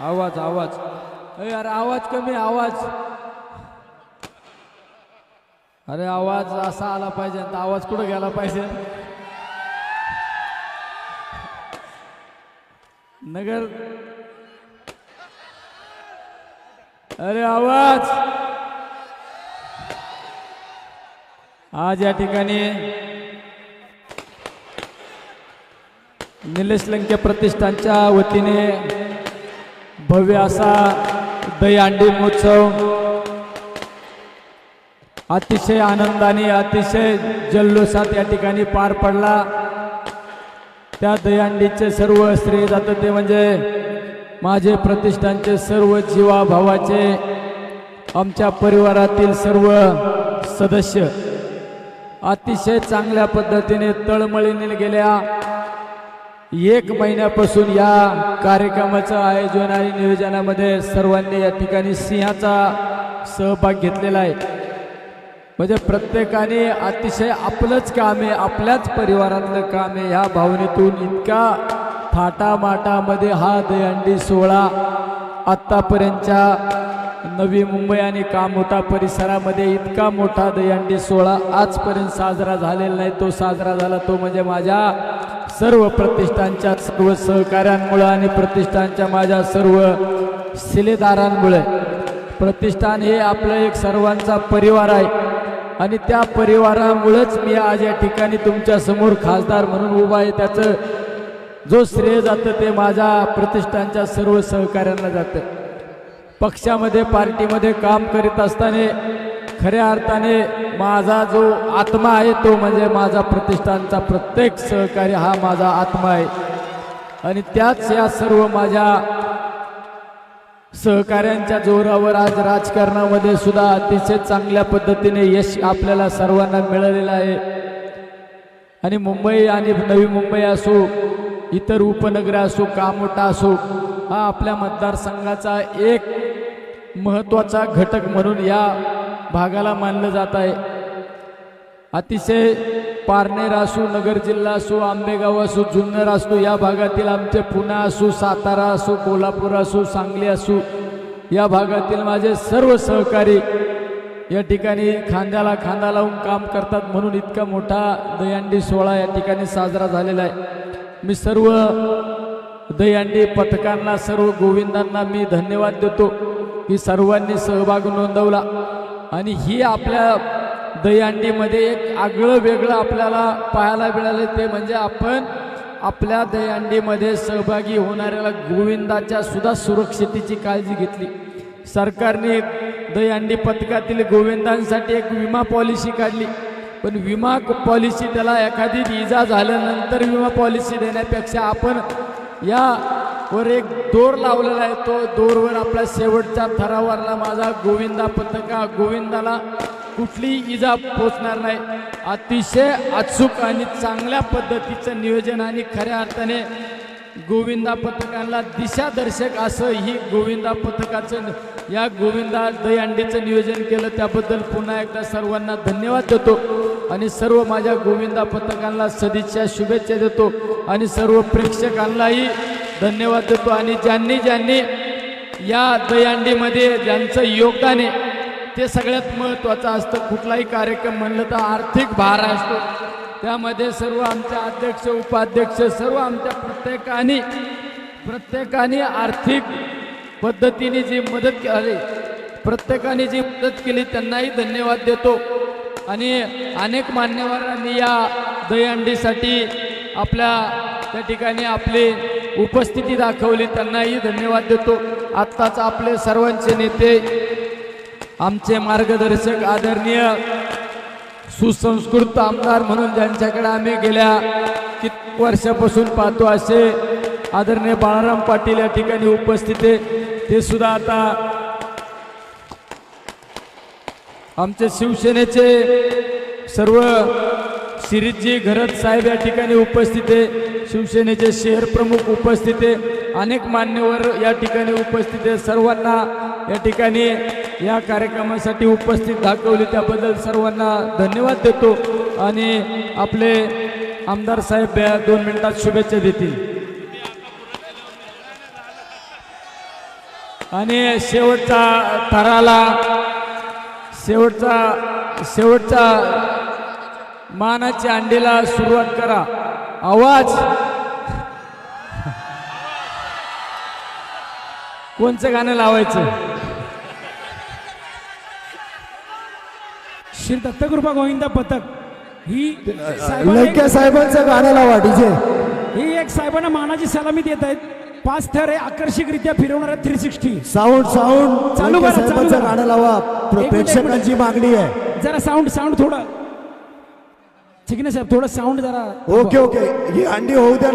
आवाज आवाज. अरे आवाज कमी आवाज. अरे आवाज असा आला पाहिजे तर आवाज कुठं गेला पाहिजे? नगर. अरे आवाज. आज या ठिकाणी निलेश लंके प्रतिष्ठानच्या वतीने भव्य असा दहीहंडी महोत्सव. अतिशय आनंदाने अतिशय जल्लोषात या ठिकाणी पार पडला. त्या दहीहंडीचे सर्व श्रेय जातं ते म्हणजे माझे प्रतिष्ठानचे सर्व जीवाभावाचे आमच्या परिवारातील सर्व सदस्य. अतिशय चांगल्या पद्धतीने तळमळीने गेल्या. एक महिन्यापासून या कार्यक्रमाचं आयोजन आणि नियोजनामध्ये सर्वांनी या ठिकाणी सिंहाचा सहभाग घेतलेला आहे. म्हणजे प्रत्येकाने अतिशय आपलंच काम आहे आपल्याच परिवारातलं काम आहे. ह्या भावनेतून इतका थाटामाटामध्ये हा दहीहंडी सोहळा आत्तापर्यंतच्या नवी मुंबई आणि कामोटा परिसरामध्ये इतका मोठा दहीहंडी सोहळा आजपर्यंत साजरा झालेला नाही. तो साजरा झाला तो म्हणजे माझ्या सर्व प्रतिष्ठानच्या सर्व सहकाऱ्यांमुळं आणि प्रतिष्ठानच्या माझ्या सर्व शिलेदारांमुळे प्रतिष्ठान हे आपलं एक सर्वांचा परिवार आहे. आणि त्या परिवारामुळंच मी आज या ठिकाणी तुमच्यासमोर खासदार म्हणून उभा आहे. त्याचं जो श्रेय जातं ते माझ्या प्रतिष्ठानच्या सर्व सहकाऱ्यांना जातं. पक्षामध्ये पार्टीमध्ये काम करीत असताना खऱ्या अर्थाने माझा जो आत्मा आहे तो म्हणजे माझा प्रतिष्ठानचा प्रत्येक सहकारी हा माझा आत्मा आहे. आणि त्याच या सर्व माझ्या सहकाऱ्यांच्या जोरावर आज राजकारणामध्ये सुद्धा अतिशय चांगल्या पद्धतीने यश आपल्याला सर्वांना मिळालेलं आहे. आणि मुंबई आणि नवी मुंबई असो इतर उपनगर असो कामोटा असो हा आपल्या मतदारसंघाचा एक महत्त्वाचा घटक म्हणून या भागाला मानलं जात आहे. अतिशय पारनेर असो नगर जिल्हा असो आंबेगाव असो जुन्नर असो या भागातील आमचे पुणे असो सातारा असो कोल्हापूर असो सांगली असो या भागातील माझे सर्व सहकारी या ठिकाणी खांद्याला खांदा लावून काम करतात म्हणून इतका मोठा दहीहंडी सोहळा या ठिकाणी साजरा झालेला आहे. मी सर्व दहीहंडी पथकांना सर्व गोविंदांना मी धन्यवाद देतो. की सर्वांनी सहभाग नोंदवला. आणि ही आपल्या दहीहंडीमध्ये एक आगळं वेगळं आपल्याला पाहायला मिळालं. ते म्हणजे आपण आपल्या दहीहंडीमध्ये सहभागी होणाऱ्याला गोविंदाच्या सुद्धा सुरक्षितेची काळजी घेतली. सरकारने दहीहंडी पथकातील गोविंदांसाठी एक विमा पॉलिसी काढली. पण विमा पॉलिसी त्याला एखादी इजा झाल्यानंतर विमा पॉलिसी देण्यापेक्षा आपण या वर एक दोर लावलेला आहे. तो दोरवर आपल्या शेवटच्या थरावरला माझा गोविंदा पथका गोविंदाला कुठलीही इजा पोचणार नाही. अतिशय अचूक आणि चांगल्या पद्धतीचं नियोजन आणि खऱ्या अर्थाने गोविंदा पथकांना दिशादर्शक असं ही गोविंदा पथकाचं या गोविंदा दहीहंडीचं नियोजन केलं. त्याबद्दल पुन्हा एकदा सर्वांना धन्यवाद देतो आणि सर्व माझ्या गोविंदा पथकांना सदिच्छा शुभेच्छा देतो आणि सर्व प्रेक्षकांनाही धन्यवाद देतो. आणि ज्यांनी ज्यांनी या दहीहंडीमध्ये ज्यांचं योगदान आहे ते सगळ्यात महत्त्वाचं असतं. कुठलाही कार्यक्रम म्हणलं तर आर्थिक भार असतो. त्यामध्ये सर्व आमच्या अध्यक्ष उपाध्यक्ष सर्व आमच्या प्रत्येकाने प्रत्येकाने आर्थिक पद्धतीने जी मदत केली प्रत्येकाने जी मदत केली त्यांनाही धन्यवाद देतो. आणि अनेक मान्यवरांनी या दहीहंडीसाठी आपल्या त्या ठिकाणी आपली उपस्थिती दाखवली. त्यांनाही धन्यवाद देतो. आत्ताच आपले सर्वांचे नेते आमचे मार्गदर्शक आदरणीय सुसंस्कृत आमदार म्हणून ज्यांच्याकडे आम्ही गेल्या कित वर्षापासून पाहतो असे आदरणीय बाळाराम पाटील या ठिकाणी उपस्थित आहे. ते सुद्धा आता आमचे शिवसेनेचे सर्व सिरीजी घरत साहेब या ठिकाणी उपस्थित आहे. शिवसेनेचे शहर प्रमुख उपस्थित आहे. अनेक मान्यवर या ठिकाणी उपस्थित आहे. सर्वांना या ठिकाणी या कार्यक्रमासाठी उपस्थित दाखवले. त्याबद्दल सर्वांना धन्यवाद देतो आणि आपले आमदार साहेब दोन मिनिटात शुभेच्छा देतील. आणि शेवटचा थराला शेवटचा शेवटचा मानाच्या अंडीला सुरुवात करा. आवाज. कोणचं गाणं लावायचं? श्री दत्तकृपा गोविंद पथक. ही साहेबांना लंके साहेबांचं गाणं लावा डीजे. ही एक साहेबांना मानाची सलामी देत आहेत. पाच थर हे आकर्षकरित्या फिरवणार आहेत थ्री सिक्स्टी साऊंड साऊंड. चालू लंके करा, चालू साहेबांचं करा. गाणं लावा. एक मिनिट, एक प्रेक्षकांची. मागणी आहे. जरा साऊंड साऊंड थोडं. ठीक आहे ना साहेब थोडं साऊंड जरा ओके ओके ही अंडी होऊ द्या.